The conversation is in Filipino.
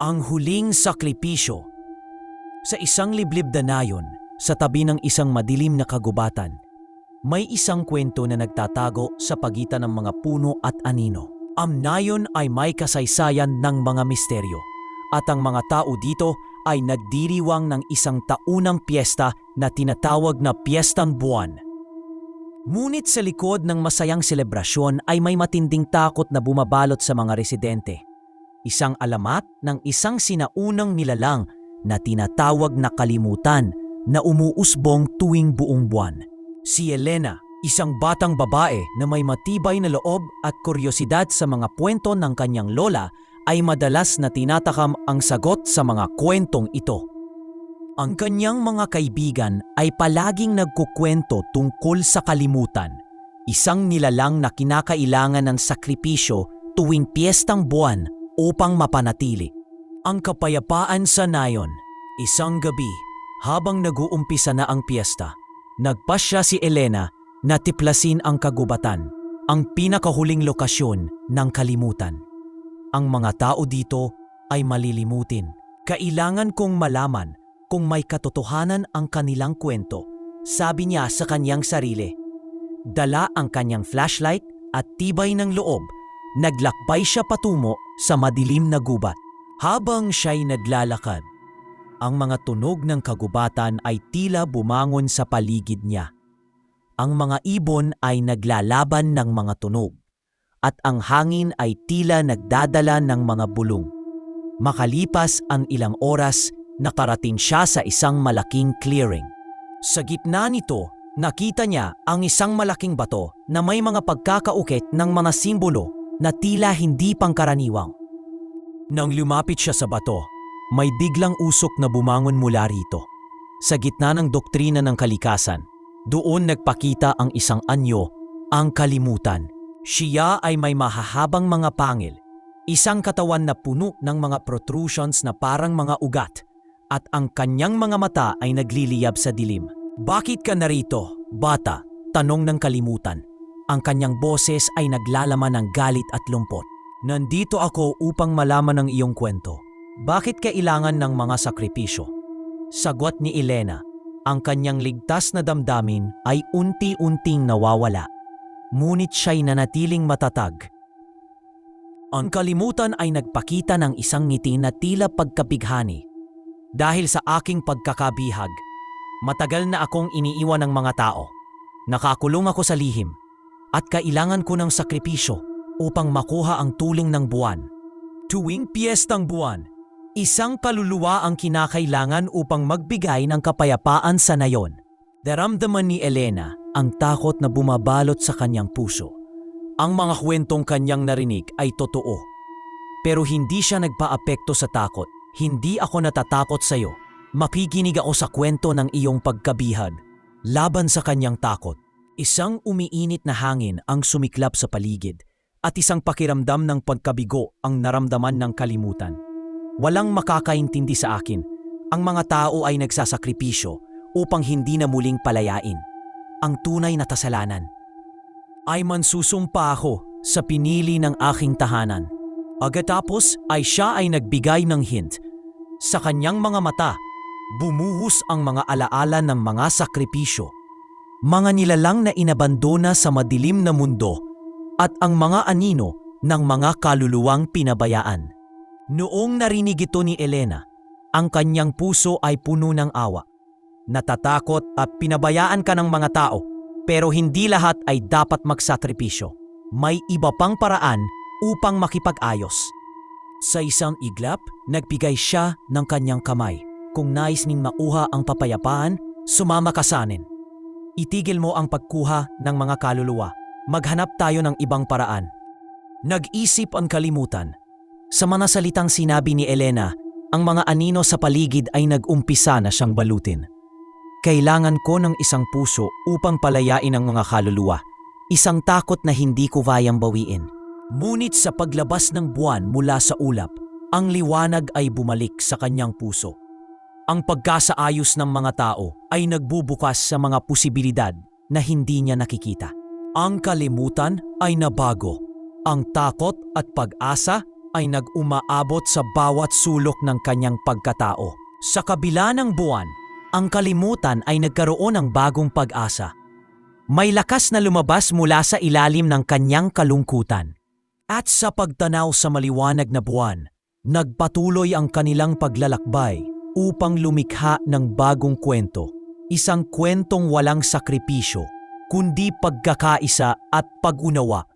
Ang huling sakripisyo. Sa isang liblib na nayon, sa tabi ng isang madilim na kagubatan, may isang kwento na nagtatago sa pagitan ng mga puno at anino. Ang nayon ay may kasaysayan ng mga misteryo at ang mga tao dito ay nagdiriwang ng isang taunang piyesta na tinatawag na Piyestang Buwan. Ngunit sa likod ng masayang selebrasyon ay may matinding takot na bumabalot sa mga residente. Isang alamat ng isang sinaunang nilalang na tinatawag na kalimutan na umuusbong tuwing buong buwan. Si Elena, isang batang babae na may matibay na loob at kuryosidad sa mga kwento ng kanyang lola ay madalas na tinatakam ang sagot sa mga kwentong ito. Ang kanyang mga kaibigan ay palaging nagkukwento tungkol sa kalimutan, isang nilalang na kinakailangan ng sakripisyo tuwing piyestang buwan upang mapanatili. Ang kapayapaan sa nayon, isang gabi, habang nag-uumpisa na ang piyesta, nagpasya si Elena na tiplasin ang kagubatan, ang pinakahuling lokasyon ng kalimutan. Ang mga tao dito ay malilimutin. Kailangan kong malaman kung may katotohanan ang kanilang kwento, sabi niya sa kanyang sarili. Dala ang kanyang flashlight at tibay ng loob, naglakbay siya patungo sa madilim na gubat. Habang siya'y naglalakad, ang mga tunog ng kagubatan ay tila bumangon sa paligid niya. Ang mga ibon ay naglalaban ng mga tunog at ang hangin ay tila nagdadala ng mga bulong. Makalipas ang ilang oras, nakarating siya sa isang malaking clearing. Sa gitna nito, nakita niya ang isang malaking bato na may mga pagkakaukit ng mga simbolo na tila hindi pangkaraniwang. Nang lumapit siya sa bato, may biglang usok na bumangon mula rito. Sa gitna ng doktrina ng kalikasan, doon nagpakita ang isang anyo, ang kalimutan. Siya ay may mahahabang mga pangil, isang katawan na puno ng mga protrusions na parang mga ugat, at ang kanyang mga mata ay nagliliyab sa dilim. Bakit ka narito, bata? Tanong ng kalimutan. Ang kanyang boses ay naglalaman ng galit at lumpot. Nandito ako upang malaman ang iyong kwento. Bakit kailangan ng mga sakripisyo? Sagot ni Elena, ang kanyang ligtas na damdamin ay unti-unting nawawala. Ngunit siya'y nanatiling matatag. Ang kalimutan ay nagpakita ng isang ngiti na tila pagkapighani. Dahil sa aking pagkakabihag, matagal na akong iniiwan ng mga tao. Nakakulong ako sa lihim at kailangan ko ng sakripisyo upang makuha ang tuling ng buwan. Tuwing piyestang buwan, isang kaluluwa ang kinakailangan upang magbigay ng kapayapaan sa nayon. Daramdaman ni Elena ang takot na bumabalot sa kanyang puso. Ang mga kwentong kanyang narinig ay totoo. Pero hindi siya nagpaapekto sa takot. Hindi ako natatakot sa iyo. Makikinig ako sa kwento ng iyong pagkabihag. Laban sa kanyang takot. Isang umiinit na hangin ang sumiklap sa paligid at isang pakiramdam ng pagkabigo ang naramdaman ng kalimutan. Walang makakaintindi sa akin. Ang mga tao ay nagsasakripisyo upang hindi na muling palayain. Ang tunay na kasalanan. Ay mansusumpa ako sa pinili ng aking tahanan. Agatapos ay siya ay nagbigay ng hint. Sa kanyang mga mata, bumuhos ang mga alaala ng mga sakripisyo. Mga nilalang na inabandona sa madilim na mundo at ang mga anino ng mga kaluluwang pinabayaan. Noong narinig ito ni Elena, ang kanyang puso ay puno ng awa. Natatakot at pinabayaan ka ng mga tao, pero hindi lahat ay dapat magsakripisyo. May iba pang paraan upang makipag-ayos. Sa isang iglap, nagbigay siya ng kanyang kamay. Kung nais ning mauha ang papayapaan, sumama ka sa. Itigil mo ang pagkuha ng mga kaluluwa. Maghanap tayo ng ibang paraan. Nag-isip ang kalimutan. Sa mga salitang sinabi ni Elena, ang mga anino sa paligid ay nag-umpisa na siyang balutin. Kailangan ko ng isang puso upang palayain ang mga kaluluwa. Isang takot na hindi ko kayang bawiin. Ngunit sa paglabas ng buwan mula sa ulap, ang liwanag ay bumalik sa kanyang puso. Ang pagkasaayos ng mga tao ay nagbubukas sa mga posibilidad na hindi niya nakikita. Ang kalimutan ay nabago. Ang takot at pag-asa ay nag-umaabot sa bawat sulok ng kanyang pagkatao. Sa kabila ng buwan, ang kalimutan ay nagkaroon ng bagong pag-asa. May lakas na lumabas mula sa ilalim ng kanyang kalungkutan. At sa pagtanaw sa maliwanag na buwan, nagpatuloy ang kanilang paglalakbay upang lumikha ng bagong kwento. Isang kwentong walang sakripisyo, kundi pagkakaisa at pag-unawa